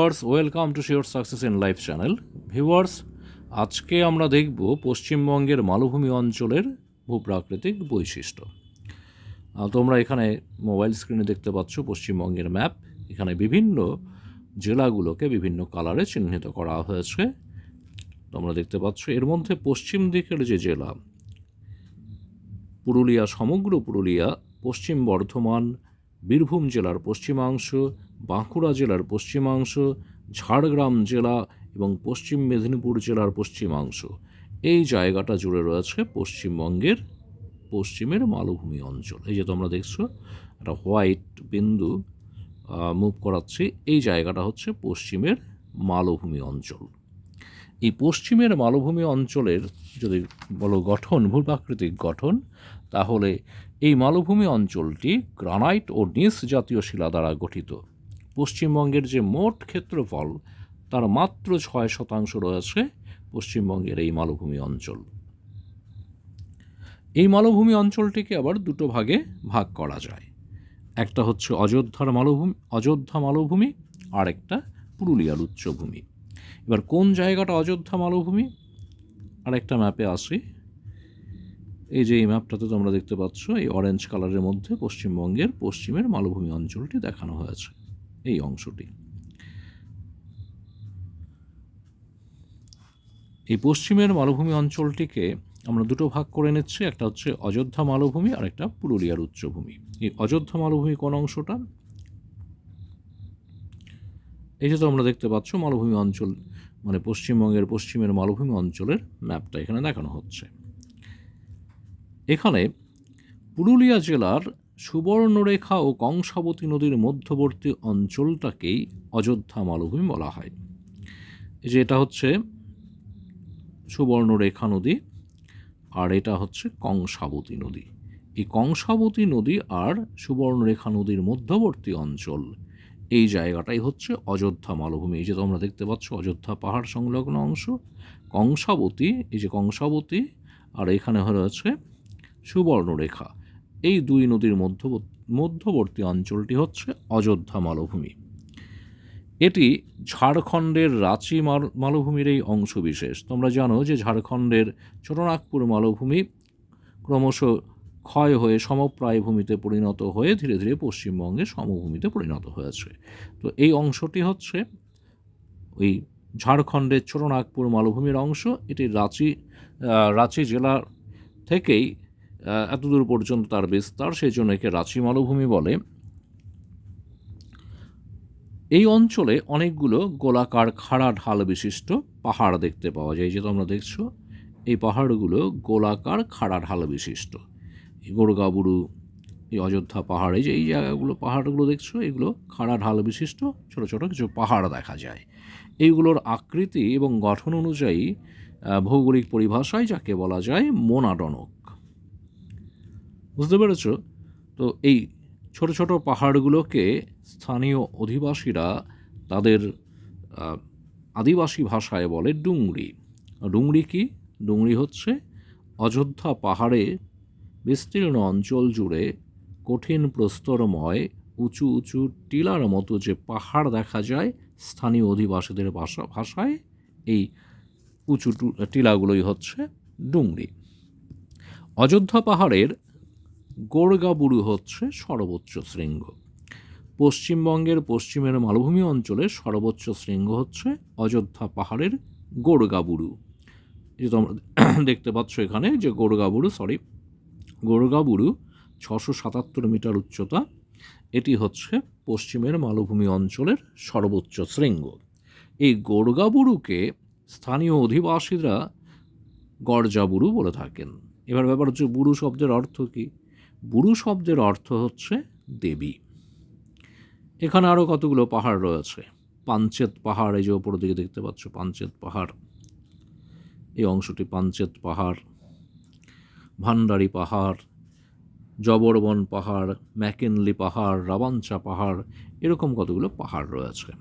Viewers, welcome to sure success in life channel. Viewers, আজকে আমরা দেখব পশ্চিমবঙ্গের মালভূমি অঞ্চলের ভূপ্রাকৃতিক বৈশিষ্ট্য। তোমরা এখানে মোবাইল স্ক্রিনে দেখতে পাচ্ছ পশ্চিমবঙ্গের ম্যাপ। এখানে বিভিন্ন জেলাগুলোকে বিভিন্ন কালারে চিহ্নিত করা হয়েছে। তোমরা দেখতে পাচ্ছ এর মধ্যে পশ্চিম দিকের যে জেলা, পুরুলিয়া, সমগ্র পুরুলিয়া, পশ্চিম বর্ধমান বীরভূম জেলার পশ্চিমাংশ, বাঁকুড়া জেলার পশ্চিমাংশ, ঝাড়গ্রাম জেলা এবং পশ্চিম মেদিনীপুর জেলার পশ্চিমাংশ। এই জায়গাটা জুড়ে রয়েছে পশ্চিমবঙ্গের পশ্চিমের মালভূমি অঞ্চল। এই যে তোমরা দেখছ, একটা হোয়াইট বিন্দু মুভ করাচ্ছি। এই জায়গাটা হচ্ছে পশ্চিমের মালভূমি অঞ্চল। এই পশ্চিমের মালভূমি অঞ্চলের যদি বলো গঠন, ভূপ্রাকৃতিক গঠন, তাহলে এই মালভূমি অঞ্চলটি গ্রানাইট ও নিস জাতীয় শিলা দ্বারা গঠিত। পশ্চিমবঙ্গের যে মোট ক্ষেত্রফল, তার মাত্র ছয় শতাংশ রয়েছে পশ্চিমবঙ্গের এই মালভূমি অঞ্চল। এই মালভূমি অঞ্চলটিকে আবার দুটো ভাগে ভাগ করা যায়। একটা হচ্ছে অযোধ্যার মালভূমি, অযোধ্যা মালভূমি আর একটা পুরুলিয়ার উচ্চভূমি। এবার কোন জায়গাটা অযোধ্যা মালভূমি? আর একটা ম্যাপে আসি। এই যে এই ম্যাপটাতে তোমরা দেখতে পাচ্ছ, এই অরেঞ্জ কালারের মধ্যে পশ্চিমবঙ্গের পশ্চিমের মালভূমি অঞ্চলটি দেখানো হয়েছে, এই অংশটি। এই পশ্চিমের মালভূমি অঞ্চলটিকে আমরা দুটো ভাগ করে নিচ্ছি, একটা হচ্ছে অযোধ্যা মালভূমি আর একটা পুরুলিয়ার উচ্চভূমি। এই অযোধ্যা মালভূমি কোন অংশটা? এই যে তোমরা দেখতে পাচ্ছ, মালভূমি অঞ্চল মানে পশ্চিমবঙ্গের পশ্চিমের মালভূমি অঞ্চলের ম্যাপটা এখানে দেখানো হচ্ছে। এখানে পুরুলিয়া জেলার সুবর্ণরেখা ও কংসাবতী নদীর মধ্যবর্তী অঞ্চলটাকেই অযোধ্যা মালভূমি বলা হয়। এই যে এটা হচ্ছে সুবর্ণরেখা নদী আর এটা হচ্ছে কংসাবতী নদী। এই কংসাবতী নদী আর সুবর্ণরেখা নদীর মধ্যবর্তী অঞ্চল এই জায়গাটাই হচ্ছে অযোধ্যা মালভূমি। এই যে তোমরা দেখতে পাচ্ছ অযোধ্যা পাহাড় সংলগ্ন অংশ, কংসাবতী, এই যে কংসাবতী আর এখানে রয়েছে সুবর্ণরেখা। এই দুই নদীর মধ্যবর্তী মধ্যবর্তী অঞ্চলটি হচ্ছে অযোধ্যা মালভূমি। এটি ঝাড়খণ্ডের রাঁচি মাল- মালভূমির এই অংশবিশেষ তোমরা জানো যে ঝাড়খণ্ডের ছোটনাগপুর মালভূমি ক্রমশ ক্ষয় হয়ে সমপ্রায় ভূমিতে পরিণত হয়ে ধীরে ধীরে পশ্চিমবঙ্গে সমভূমিতে পরিণত হয়েছে। তো এই অংশটি হচ্ছে ওই ঝাড়খণ্ডের ছোটনাগপুর মালভূমির অংশ। এটি রাঁচি রাঁচি জেলা থেকেই এতদূর পর্যন্ত তার বিস্তার, সেই জন্য একে রাঁচি মালভূমি বলে। এই অঞ্চলে অনেকগুলো গোলাকার খাড়া ঢাল বিশিষ্ট পাহাড় দেখতে পাওয়া যায় যে তোমরা দেখছ, এই পাহাড়গুলো গোলাকার খাড়া ঢাল বিশিষ্ট। গোরগাবুরু, এই অযোধ্যা পাহাড়ে যে, এই জায়গাগুলো, পাহাড়গুলো দেখছ, এগুলো খাড়া ঢাল বিশিষ্ট, ছোট ছোট কিছু পাহাড় দেখা যায়। এইগুলোর আকৃতি এবং গঠন অনুযায়ী ভৌগোলিক পরিভাষায় যাকে বলা যায় মোনাডনক। বুঝতে পেরেছ? তো এই ছোট ছোট পাহাড়গুলোকে স্থানীয় অধিবাসীরা তাদের আদিবাসী ভাষায় বলে ডুংরি। ডুংরি কি? ডুংরি হচ্ছে অযোধ্যা পাহাড়ে বিস্তীর্ণ অঞ্চল জুড়ে কঠিন প্রস্তরময়, উঁচু উঁচু টিলার মতো যে পাহাড় দেখা যায় স্থানীয় অধিবাসীদের ভাষা, ভাষায়, এই উঁচু টিলাগুলোই হচ্ছে ডুংরি। অযোধ্যা পাহাড়ের গোরগাবুরু হচ্ছে সর্বোচ্চ শৃঙ্গ। পশ্চিমবঙ্গের পশ্চিমের মালভূমি অঞ্চলের সর্বোচ্চ শৃঙ্গ হচ্ছে অযোধ্যা পাহাড়ের গোরগাবুরু যে তোমরা দেখতে পাচ্ছ এখানে যে গোরগাবুরু সরি গোরগাবুরু ছশো সাতাত্তর মিটার উচ্চতা, এটি হচ্ছে পশ্চিমের মালভূমি অঞ্চলের সর্বোচ্চ শৃঙ্গ। এই গোরগাবুরুকে স্থানীয় অধিবাসীরা গরজাবুরু বলে থাকেন। এবার ব্যাপার হচ্ছে বুরু শব্দের অর্থ কী? বুরু শব্দের অর্থ হচ্ছে দেবী। এখানে আরও কতগুলো পাহাড় রয়েছে? পাঞ্চেত পাহাড়, এই যে ওপর দিকে দেখতে পাচ্ছ, পাঞ্চেত পাহাড়। এই অংশটি পাঞ্চেত পাহাড়। ভান্ডারি পাহাড়, জবরবন পাহাড়, ম্যাকেনলি পাহাড়, রাবাঞ্চা পাহাড়, এরকম কতগুলো পাহাড় রয়েছে।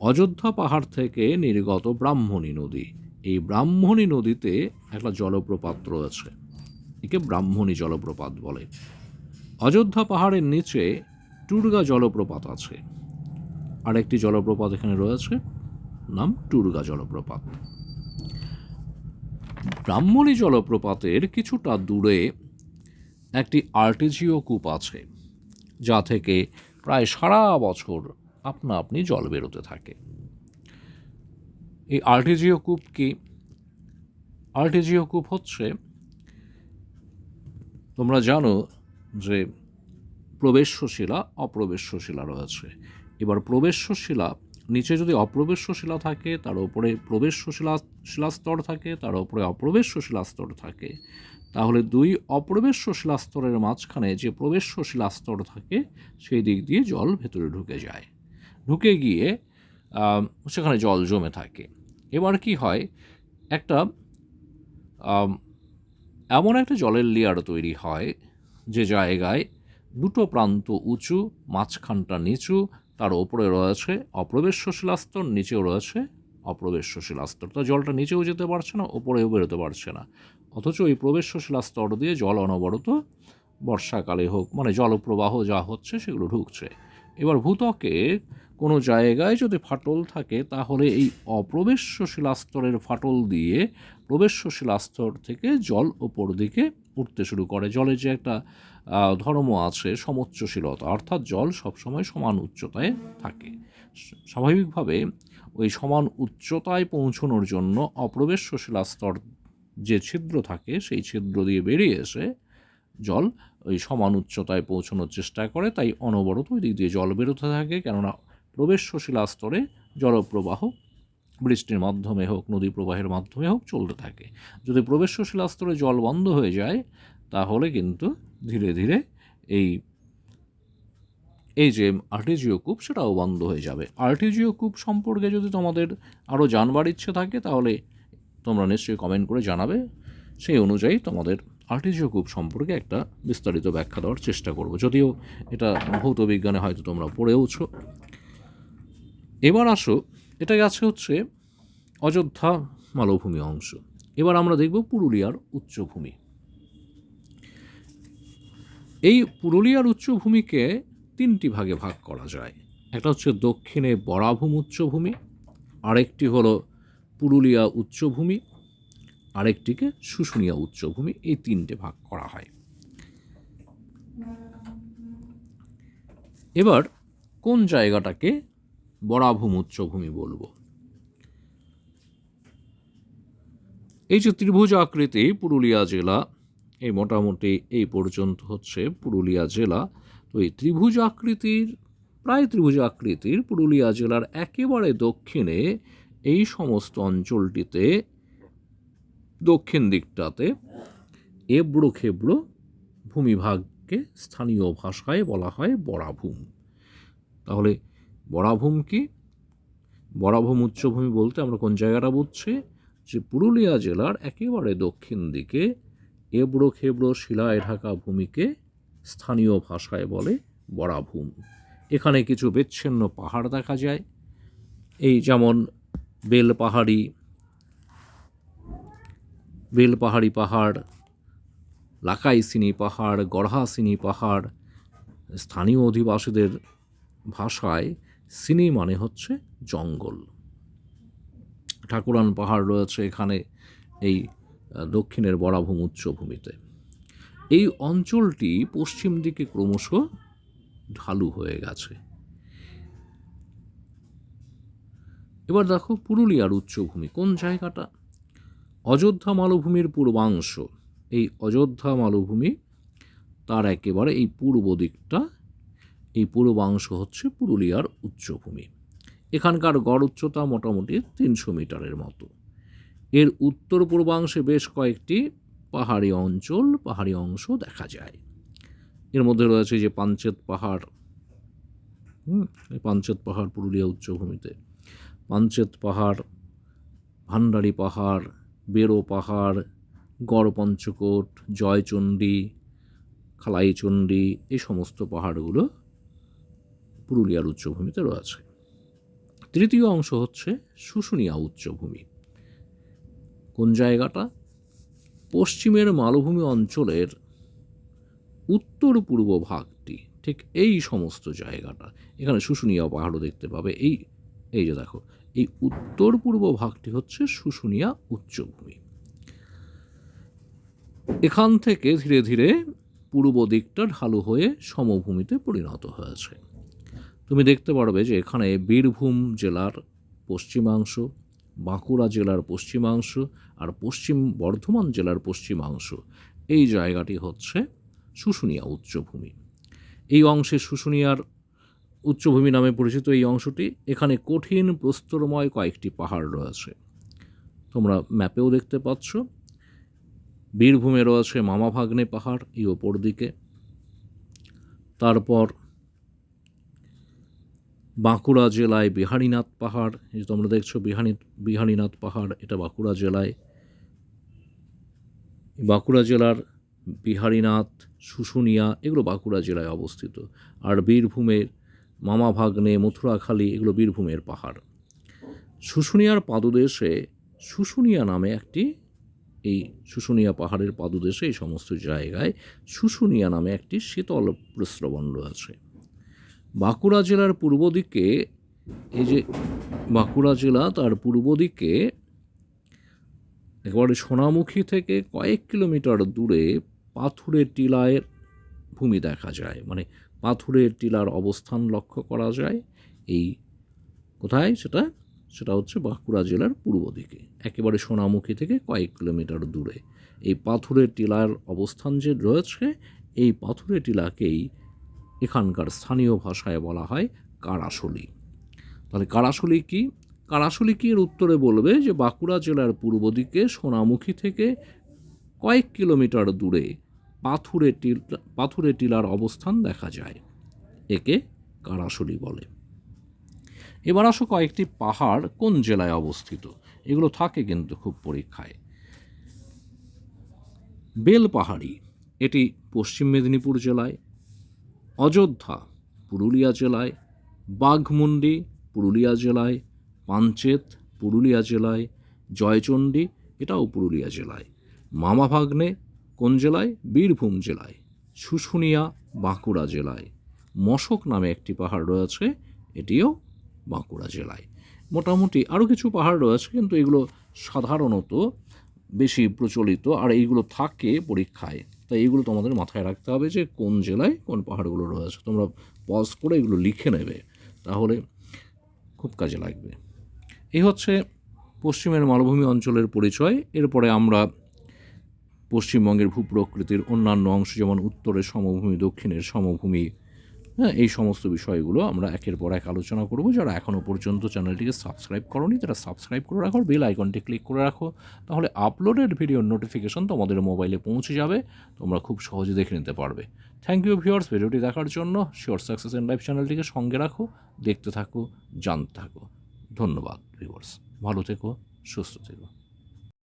অযোধ্যা পাহাড় থেকে নির্গত ব্রাহ্মণী নদী। এই ব্রাহ্মণী নদীতে একটা জলপ্রপাত রয়েছে। একে ব্রাহ্মণী জলপ্রপাত বলে। অযোধ্যা পাহাড়ের নিচে টুরগা জলপ্রপাত আছে। আর একটি জলপ্রপাত এখানে রয়েছে, নাম টুরগা জলপ্রপাত। ব্রাহ্মণী জলপ্রপাতের কিছুটা দূরে একটি আর্টিজিও কূপ আছে, যা থেকে প্রায় সারা বছর আপনা আপনি জল বেরোতে থাকে। এই আর্টিজিও কূপ কি? আর্টিজিও কূপ হচ্ছে তোমরা জানো যে প্রবেশ্য শিলা অপ্রবেশ্য শিলা রয়েছে। এবার প্রবেশ্য শিলা নিচে যদি অপ্রবেশ্য শিলা থাকে, তার উপরে প্রবেশ্য শিলা শিলাস্তর থাকে, তার উপরে অপ্রবেশ্য শিলাস্তর থাকে, তাহলে দুই অপ্রবেশ্য শিলাস্তরের মাঝখানে যে প্রবেশ্য শিলাস্তর থাকে, সেই দিক দিয়ে জল ভেতরে ঢুকে যায়। ঢুকে গিয়ে সেখানে জল জমে থাকে। এবার কি হয়? একটা এমন একটা জলের লেয়ার তৈরি হয় যে জায়গায় দুটো প্রান্ত উঁচু, মাঝখানটা নিচু, তার ওপরে রয়েছে অপ্রবেশ্য শিলাস্তর নিচেও রয়েছে অপ্রবেশ্য শিলাস্তর তো জলটা নিচেও যেতে পারছে না, ওপরেও বেরোতে পারছে না। অথচ এই প্রবেশ্য শিলাস্তর দিয়ে জল অনবরত বর্ষাকালে হোক মানে জলপ্রবাহ যা হচ্ছে সেগুলো ঢুকছে। এবার ভূতকে কোনো জায়গায় যদি ফাটল থাকে, তাহলে এই অপ্রবেশ্য শিলাস্তরের ফাটল দিয়ে প্রবেশ্য শিলাস্তর থেকে জল ওপর দিকে উঠতে শুরু করে। জলের যে একটা ধর্ম আছে, সমোচ্চশীলতা, অর্থাৎ জল সবসময় সমান উচ্চতায় থাকে। স্বাভাবিকভাবে ওই সমান উচ্চতায় পৌঁছানোর জন্য অপ্রবেশ্য শিলাস্তর যে ছিদ্র থাকে, সেই ছিদ্র দিয়ে বেরিয়ে এসে জল ওই সমান উচ্চতায় পৌঁছানোর চেষ্টা করে। তাই অনবরত ওই দিক দিয়ে জল বেরোতে থাকে, কেননা প্রবেশ্য শিলাস্তরে জলপ্রবাহ বৃষ্টির মাধ্যমে হোক, নদী প্রবাহের মাধ্যমে হোক চলতে থাকে। যদি প্রবেশ্য শিলাস্তরে জল বন্ধ হয়ে যায়, তাহলে কিন্তু ধীরে ধীরে এই এই যে আর্টিজিও কূপ, সেটাও বন্ধ হয়ে যাবে। আর্টিজিও কূপ সম্পর্কে যদি তোমাদের আরও জানবার ইচ্ছে থাকে, তাহলে তোমরা নিশ্চয়ই কমেন্ট করে জানাবে। সেই অনুযায়ী তোমাদের আর্টিজিও কূপ সম্পর্কে একটা বিস্তারিত ব্যাখ্যা দেওয়ার চেষ্টা করব। যদিও এটা ভৌত বিজ্ঞানে হয়তো তোমরা পড়েওছো এবার আসো এটা আছে হচ্ছে অযোধ্যা মালভূমি অংশ। এবার আমরা দেখব পুরুলিয়ার উচ্চভূমি। এই পুরুলিয়ার উচ্চভূমিকে তিনটি ভাগে ভাগ করা যায়। একটা হচ্ছে দক্ষিণে বরাভূম উচ্চভূমি, আরেকটি হলো পুরুলিয়া উচ্চভূমি, আরেকটিকে শুশুনিয়া উচ্চভূমি, এই তিনটে ভাগ করা হয়। এবার কোন জায়গাটাকে বরাভূম উচ্চভূমি বলব। এই যে ত্রিভুজ আকৃতি পুরুলিয়া জেলা, এই মোটামুটি এই পর্যন্ত হচ্ছে পুরুলিয়া জেলা। তো এই ত্রিভুজ আকৃতির, প্রায় ত্রিভুজ আকৃতির পুরুলিয়া জেলার একেবারে দক্ষিণে এই সমস্ত অঞ্চলটিতে দক্ষিণ দিকটাতে এবড়ো খেবড়ো ভূমিভাগকে স্থানীয় ভাষায় বলা হয় বরাভূম। তাহলে বরাভূম কি? বরাভূম উচ্চভূমি বলতে আমরা কোন জায়গাটা বুঝছি? যে পুরুলিয়া জেলার একেবারে দক্ষিণ দিকে এবড়ো খেবড়ো শিলায় ঢাকা ভূমিকে স্থানীয় ভাষায় বলে বরাভূম। এখানে কিছু বিচ্ছিন্ন পাহাড় দেখা যায়। এই যেমন বেলপাহাড়ি বেলপাহাড়ি পাহাড়, লাকাইসিনি পাহাড়, গড়হাসিনি পাহাড়, স্থানীয় অধিবাসীদের ভাষায় সিনি মানে হচ্ছে জঙ্গল। ঠাকুরান পাহাড় রয়েছে এখানে এই দক্ষিণের বরাভূম উচ্চভূমিতে। এই অঞ্চলটি পশ্চিম দিকে ক্রমশ ঢালু হয়ে গেছে। এবার দেখো পুরুলিয়ার উচ্চভূমি, কোন জায়গাটা? অযোধ্যা মালভূমির পূর্বাংশ। এই অযোধ্যা মালভূমি তার একেবারে এই পূর্ব দিকটা এই পূর্বাংশ হচ্ছে পুরুলিয়ার উচ্চভূমি। এখানকার গড় উচ্চতা মোটামুটি তিনশো মিটারের মতো। এর উত্তর পূর্বাংশে বেশ কয়েকটি পাহাড়ি অঞ্চল, পাহাড়ি অংশ দেখা যায়। এর মধ্যে রয়েছে যে পাঞ্চেত পাহাড়, হুম, এই পাঞ্চেত পাহাড় পুরুলিয়া উচ্চভূমিতে। পাঞ্চেত পাহাড়, ভান্ডারি পাহাড়, বেরো পাহাড়, গড় পঞ্চকোট, জয়চণ্ডী, খালাইচণ্ডী, এই সমস্ত পাহাড়গুলো পুরুলিয়ার উচ্চভূমিতে রয়েছে। তৃতীয় অংশ হচ্ছে শুশুনিয়া উচ্চভূমি। কোন জায়গাটা? পশ্চিমের মালভূমি অঞ্চলের উত্তর পূর্ব ভাগটি। ঠিক এই সমস্ত জায়গাটা। এখানে শুশুনিয়া পাহাড়ও দেখতে পাবে। এই এই যে দেখো, এই উত্তর পূর্ব ভাগটি হচ্ছে শুশুনিয়া উচ্চভূমি। এখান থেকে ধীরে ধীরে পূর্ব দিকটা ঢালু হয়ে সমভূমিতে পরিণত হয়েছে। তুমি দেখতে পারবে যে এখানে বীরভূম জেলার পশ্চিমাংশ, বাঁকুড়া জেলার পশ্চিমাংশ আর পশ্চিম বর্ধমান জেলার পশ্চিমাংশ। এই জায়গাটি হচ্ছে শুশুনিয়া উচ্চভূমি। এই অংশে শুশুনিয়ার উচ্চভূমি নামে পরিচিত এই অংশটি। এখানে কঠিন প্রস্তরময় কয়েকটি পাহাড় রয়েছে। তোমরা ম্যাপেও দেখতে পাচ্ছ। বীরভূমে রয়েছে মামাভাগ্নে পাহাড়, এই ওপর দিকে। তারপর বাঁকুড়া জেলায় বিহারীনাথ পাহাড়, এই তোমরা দেখছ বিহারি বিহারীনাথ পাহাড়, এটা বাঁকুড়া জেলায়। বাঁকুড়া জেলার বিহারীনাথ, শুশুনিয়া, এগুলো বাঁকুড়া জেলায় অবস্থিত। আর বীরভূমের মামাভাগ্নে মথুরাখালী, এগুলো বীরভূমের পাহাড়। শুশুনিয়ার পাদদেশে, শুশুনিয়া নামে একটি, এই শুশুনিয়া পাহাড়ের পাদদেশে এই সমস্ত জায়গায় শুশুনিয়া নামে একটি শীতল প্রস্রবণ রয়েছে বাঁকুড়া জেলার পূর্ব দিকে, এই যে বাঁকুড়া জেলা তার পূর্ব দিকে, একেবারে সোনামুখী থেকে কয়েক কিলোমিটার দূরে পাথুরের টিলায়ের ভূমি দেখা যায়। মানে পাথুরের টিলার অবস্থান লক্ষ্য করা যায়। এই কোথায় সেটা? সেটা হচ্ছে বাঁকুড়া জেলার পূর্ব দিকে, একেবারে সোনামুখী থেকে কয়েক কিলোমিটার দূরে। এই পাথুরের টিলার অবস্থান যে রয়েছে, এই পাথুরের টিলাকেই এখানকার স্থানীয় ভাষায় বলা হয় কারাশলি। তাহলে কারাশলি কি? কারাশলি কি এর উত্তরে বলবে যে বাঁকুড়া জেলার পূর্ব দিকে সোনামুখী থেকে কয়েক কিলোমিটার দূরে পাথুরে টিল, পাথুরে টিলার অবস্থান দেখা যায়। একে কারাশলি বলে। এবার আসো কয়েকটি পাহাড় কোন জেলায় অবস্থিত? এগুলো থাকে কিন্তু খুব পরীক্ষায়। বেলপাহাড়ি, এটি পশ্চিম মেদিনীপুর জেলায়। অযোধ্যা, পুরুলিয়া জেলায় বাঘমুন্ডি, পুরুলিয়া জেলায় পাঞ্চেত পুরুলিয়া জেলায় জয়চণ্ডী, এটাও পুরুলিয়া জেলায়। মামাভাগ্নে কোন জেলায়? বীরভূম জেলায়। শুশুনিয়া, বাঁকুড়া জেলায়। মশক নামে একটি পাহাড় রয়েছে, এটিও বাঁকুড়া জেলায়। মোটামুটি আরও কিছু পাহাড় রয়েছে, কিন্তু এগুলো সাধারণত বেশি প্রচলিত, আর এইগুলো থাকে পরীক্ষায়। তাই এইগুলো তোমাদের মাথায় রাখতে হবে যে কোন জেলায় কোন পাহাড়গুলো রয়েছে। তোমরা পজ করে এগুলো লিখে নেবে, তাহলে খুব কাজে লাগবে। এই হচ্ছে পশ্চিমের মালভূমি অঞ্চলের পরিচয়। এরপরে আমরা পশ্চিমবঙ্গের ভূপ্রকৃতির অন্যান্য অংশ যেমন উত্তরের সমভূমি, দক্ষিণের সমভূমি হ্যাঁ এই সমস্ত বিষয়গুলো আমরা একের পর এক আলোচনা করব। যারা এখনও পর্যন্ত চ্যানেলটিকে সাবস্ক্রাইব করনি, তারা সাবস্ক্রাইব করে রাখো, বেল আইকনটি ক্লিক করে রাখো, তাহলে আপলোডেড ভিডিওর নোটিফিকেশন তোমাদের মোবাইলে পৌঁছে যাবে, তোমরা খুব সহজে দেখে নিতে পারবে। থ্যাংক ইউ ভিউয়ার্স ভিডিওটি দেখার জন্য শিওর সাকসেস এন্ড লাইফ চ্যানেলটিকে সঙ্গে রাখো, দেখতে থাকো, জানতে থাকো। ধন্যবাদ ভিউয়ার্স ভালো থেকো, সুস্থ থেকো।